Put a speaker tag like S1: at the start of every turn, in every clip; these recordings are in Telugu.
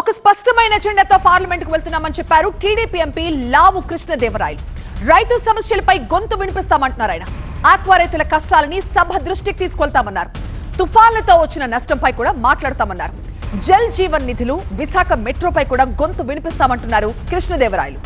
S1: ఒక స్పష్టమైన ఎజెండాతో పార్లమెంట్కు వెళ్తున్నామని చెప్పారు టీడీపీ ఎంపీ లావు కృష్ణదేవరాయలు. రైతు సమస్యలపై గొంతు వినిపిస్తామంటున్నారు ఆయన. ఆక్వా రైతుల కష్టాలని సభ దృష్టికి తీసుకెళ్తామన్నారు. తుఫాన్లతో వచ్చిన నష్టంపై కూడా మాట్లాడతామన్నారు. జల్ జీవన్ నిధులు విశాఖ మెట్రోపై కూడా గొంతు వినిపిస్తామంటున్నారు కృష్ణదేవరాయలు.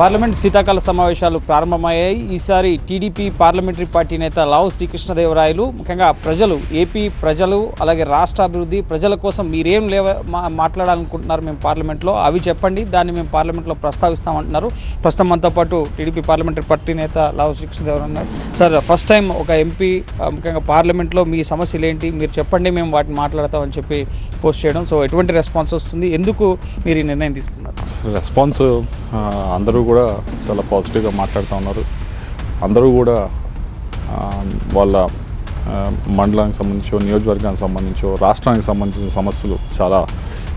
S2: పార్లమెంట్ శీతాకాల సమావేశాలు ప్రారంభమయ్యాయి. ఈసారి టీడీపీ పార్లమెంటరీ పార్టీ నేత లావు శ్రీకృష్ణదేవరాయలు ముఖ్యంగా ప్రజలు ఏపీ ప్రజలు అలాగే రాష్ట్ర అభివృద్ధి ప్రజల కోసం మీరేం లేవ మా- మాట్లాడాలనుకుంటున్నారు మేము పార్లమెంట్లో? అవి చెప్పండి దాన్ని మేము పార్లమెంట్లో ప్రస్తావిస్తామంటున్నారు. ప్రస్తుతం మనతో పాటు టీడీపీ పార్లమెంటరీ పార్టీ నేత లావు శ్రీకృష్ణదేవరాయలు ఉన్నారు. సార్ ఫస్ట్ టైం ఒక ఎంపీ ముఖ్యంగా పార్లమెంట్లో మీ సమస్యలు ఏంటి? మీరు చెప్పండి మేము వాటిని మాట్లాడతామని చెప్పి పోస్ట్ చేయడం. సో ఎటువంటి రెస్పాన్స్ వస్తుంది? ఎందుకు మీరు ఈ నిర్ణయం తీసుకున్నారు?
S3: రెస్పాన్స్ అందరూ కూడా చాలా పాజిటివ్గా మాట్లాడుతూ ఉన్నారు. అందరూ కూడా వాళ్ళ మండలానికి సంబంధించో నియోజకవర్గానికి సంబంధించో రాష్ట్రానికి సంబంధించిన సమస్యలు చాలా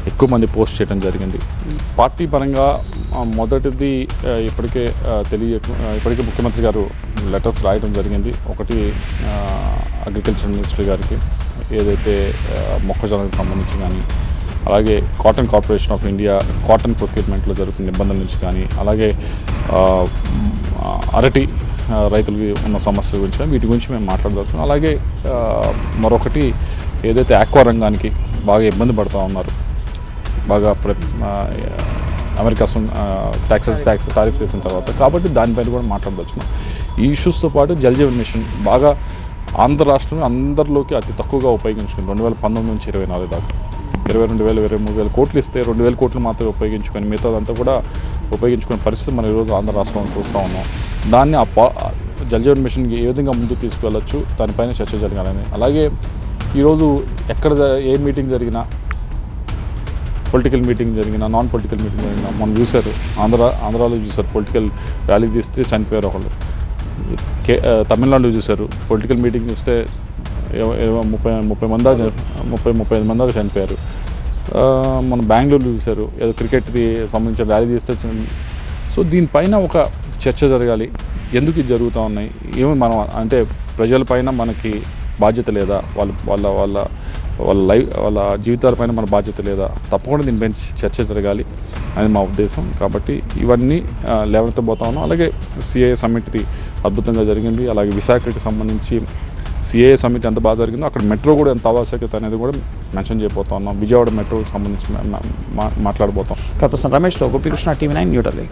S3: ఎక్కువ మంది పోస్ట్ చేయడం జరిగింది. పార్టీ పరంగా మొదటిది ఇప్పటికే తెలియ ఇప్పటికే ముఖ్యమంత్రి గారు లెటర్స్ రాయడం జరిగింది. ఒకటి అగ్రికల్చర్ మినిస్టర్ గారికి ఏదైతే మొక్కజొన్నకు సంబంధించి కానీ అలాగే cotton corporation of India cotton ప్రొక్యూర్మెంట్లో జరుగుతున్న ఇబ్బందుల నుంచి కానీ అలాగే అరటి రైతులకి ఉన్న సమస్యల గురించి వీటి గురించి మేము మాట్లాడదలుచున్నాం అలాగే మరొకటి ఏదైతే ఆక్వా రంగానికి బాగా ఇబ్బంది పడుతూ ఉన్నారు బాగా ప్ర అమెరికా ట్యాక్సెస్ ట్యాక్స్ టారిఫ్స్ వేసిన తర్వాత కాబట్టి దానిపైన కూడా మాట్లాడవచ్చు ఈ ఇష్యూస్తో పాటు జల్ జీవన్ మిషన్ బాగా ఆంధ్ర రాష్ట్రం అందరిలోకి అతి తక్కువగా ఉపయోగించుకుంది. రెండు వేల పంతొమ్మిది నుంచి ఇరవై నాలుగు దాకా. ఇరవై రెండు వేలు ఇరవై మూడు వేల కోట్లు ఇస్తే రెండు వేల కోట్లు మాత్రమే ఉపయోగించుకొని మిగతాదంతా కూడా ఉపయోగించుకునే పరిస్థితి మనం ఈరోజు ఆంధ్ర రాష్ట్రంలో చూస్తూ ఉన్నాం. దాన్ని ఆ పా జల్ మిషన్కి ఏ విధంగా ముందుకు తీసుకువెళ్ళొచ్చు దానిపైన చర్చ జరగాలని. అలాగే ఈరోజు ఎక్కడ ఏ మీటింగ్ జరిగినా పొలిటికల్ మీటింగ్ జరిగిన నాన్ పొలిటికల్ మీటింగ్ జరిగిన మనం చూశారు ఆంధ్ర ఆంధ్రాలో చూశారు పొలిటికల్ ర్యాలీ తీస్తే చనిపోయారు ఒకళ్ళు. కే తమిళనాడులో చూశారు పొలిటికల్ మీటింగ్ చూస్తే ముప్పై ముప్పై మంది ముప్పై ముప్పై ఐదు మంది చనిపోయారు. మన బెంగళూరులో చూశారు. ఏదో క్రికెట్కి సంబంధించిన ర్యాలీ తీస్తే సో దీనిపైన ఒక చర్చ జరగాలి. ఎందుకు ఇది జరుగుతూ ఉన్నాయి? ఏమి మనం అంటే ప్రజలపైన మనకి బాధ్యత లేదా? వాళ్ళ వాళ్ళ వాళ్ళ వాళ్ళ లైఫ్ వాళ్ళ జీవితాలపైన మన బాధ్యత లేదా? తప్పకుండా దీనిపైన చర్చ జరగాలి అని మా ఉద్దేశం. కాబట్టి ఇవన్నీ లేవనెత్తబోతా ఉన్నాం. అలాగే సిఐ సమ్మిట్ది అద్భుతంగా జరిగింది. అలాగే విశాఖకి సంబంధించి సిఏ సమ్మిట్ ఎంత బాగా జరిగిందో అక్కడ మెట్రో కూడా ఎంత ఆవశ్యకత అనేది కూడా మెన్షన్ చేయబోతా ఉన్నాం. విజయవాడ మెట్రోకి సంబంధించి మా- మాట్లాడబోతాం.
S2: రమేష్ రమేష్తో గోపికృష్ణ టీవీ నైన్ న్యూఢిల్లీ